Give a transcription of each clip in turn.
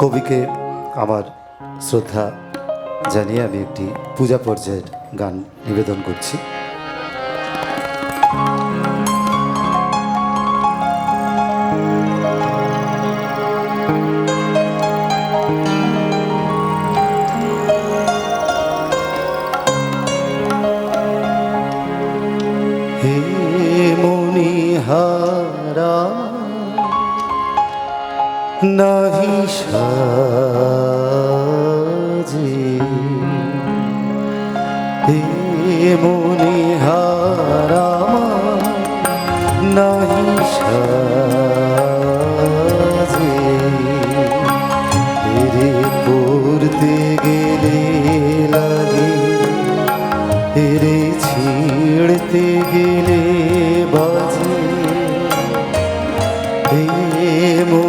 কবিকে আমার শ্রদ্ধা জানিয়ে আমি একটি পূজা পর্যায়ের গান নিবেদন করছি। হে মনিহারা নাহি সাজি। হে মনিহারা নাহি সাজি। রে পড়তে গেলে লাগে রে ছিঁড়তে গেলে বাজে। হে মনি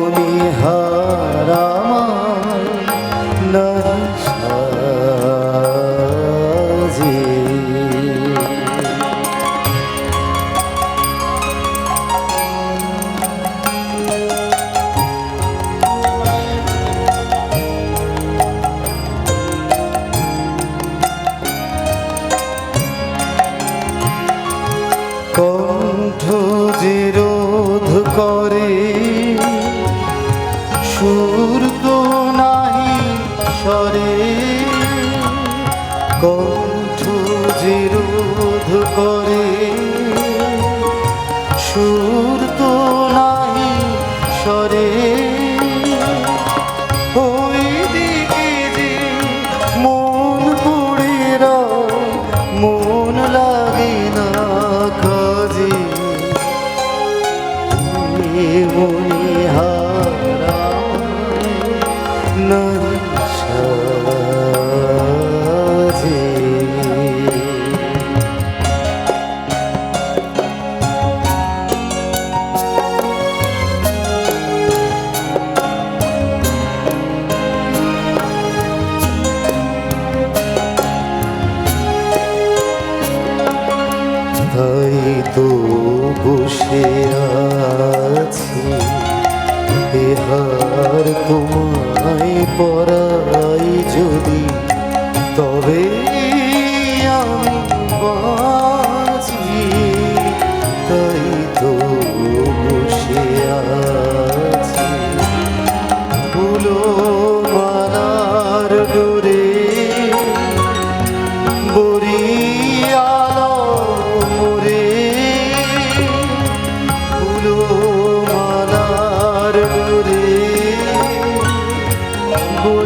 কণ্ঠ জিরুধ রোধ করে বসে আছি এহার তোমায় পরাই যদি তবে আমি বাঁচি তাই তো বসে আছি।